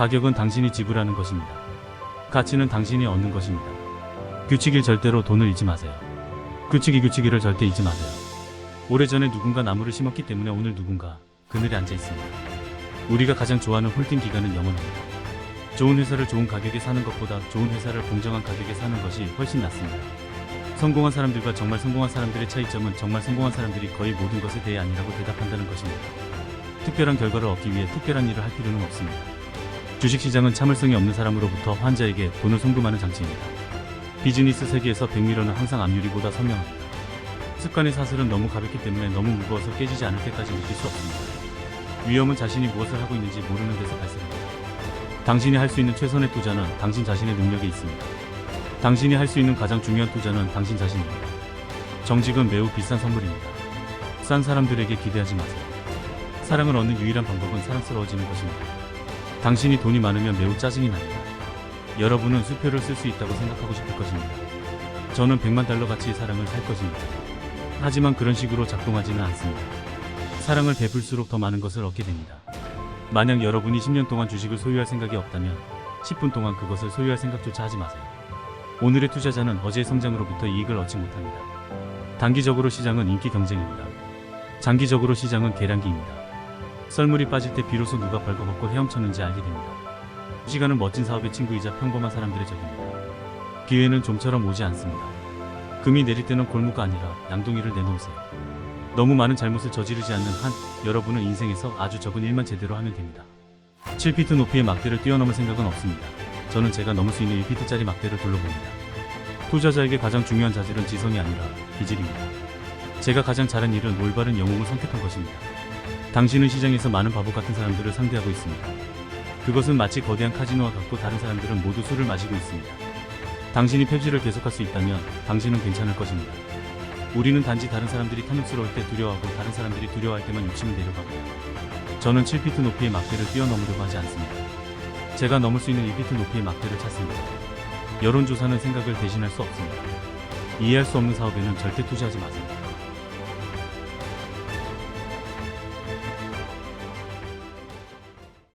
가격은 당신이 지불하는 것입니다. 가치는 당신이 얻는 것입니다. 규칙일 절대로 돈을 잃지 마세요. 규칙이 규칙이를 절대 잊지 마세요. 오래전에 누군가 나무를 심었기 때문에 오늘 누군가 그늘에 앉아 있습니다. 우리가 가장 좋아하는 홀딩 기간은 영원합니다. 좋은 회사를 좋은 가격에 사는 것보다 좋은 회사를 공정한 가격에 사는 것이 훨씬 낫습니다. 성공한 사람들과 정말 성공한 사람들의 차이점은 정말 성공한 사람들이 거의 모든 것에 대해 아니라고 대답한다는 것입니다. 특별한 결과를 얻기 위해 특별한 일을 할 필요는 없습니다. 주식시장은 참을성이 없는 사람으로부터 환자에게 돈을 송금하는 장치입니다. 비즈니스 세계에서 백미러는 항상 압률이보다 선명합니다. 습관의 사슬은 너무 가볍기 때문에 너무 무거워서 깨지지 않을 때까지 느낄 수 없습니다. 위험은 자신이 무엇을 하고 있는지 모르는 데서 발생합니다. 당신이 할 수 있는 최선의 투자는 당신 자신의 능력에 있습니다. 당신이 할 수 있는 가장 중요한 투자는 당신 자신입니다. 정직은 매우 비싼 선물입니다. 싼 사람들에게 기대하지 마세요. 사랑을 얻는 유일한 방법은 사랑스러워지는 것입니다. 당신이 돈이 많으면 매우 짜증이 납니다. 여러분은 수표를 쓸 수 있다고 생각하고 싶을 것입니다. 저는 100만 달러 가치의 사랑을 살 것입니다. 하지만 그런 식으로 작동하지는 않습니다. 사랑을 베풀수록 더 많은 것을 얻게 됩니다. 만약 여러분이 10년 동안 주식을 소유할 생각이 없다면 10분 동안 그것을 소유할 생각조차 하지 마세요. 오늘의 투자자는 어제의 성장으로부터 이익을 얻지 못합니다. 단기적으로 시장은 인기 경쟁입니다. 장기적으로 시장은 계량기입니다. 썰물이 빠질 때 비로소 누가 벌거벗고 헤엄쳤는지 알게 됩니다. 시간은 멋진 사업의 친구이자 평범한 사람들의 적입니다. 기회는 좀처럼 오지 않습니다. 금이 내릴 때는 골무가 아니라 양동이를 내놓으세요. 너무 많은 잘못을 저지르지 않는 한 여러분은 인생에서 아주 적은 일만 제대로 하면 됩니다. 7피트 높이의 막대를 뛰어넘을 생각은 없습니다. 저는 제가 넘을 수 있는 1피트짜리 막대를 둘러봅니다. 투자자에게 가장 중요한 자질은 지성이 아니라 기질입니다. 제가 가장 잘한 일은 올바른 영웅을 선택한 것입니다. 당신은 시장에서 많은 바보 같은 사람들을 상대하고 있습니다. 그것은 마치 거대한 카지노와 같고 다른 사람들은 모두 술을 마시고 있습니다. 당신이 폐지를 계속할 수 있다면 당신은 괜찮을 것입니다. 우리는 단지 다른 사람들이 탐욕스러울 때 두려워하고 다른 사람들이 두려워할 때만 욕심을 내려가고요. 저는 7피트 높이의 막대를 뛰어넘으려고 하지 않습니다. 제가 넘을 수 있는 1피트 높이의 막대를 찾습니다. 여론조사는 생각을 대신할 수 없습니다. 이해할 수 없는 사업에는 절대 투자하지 마세요.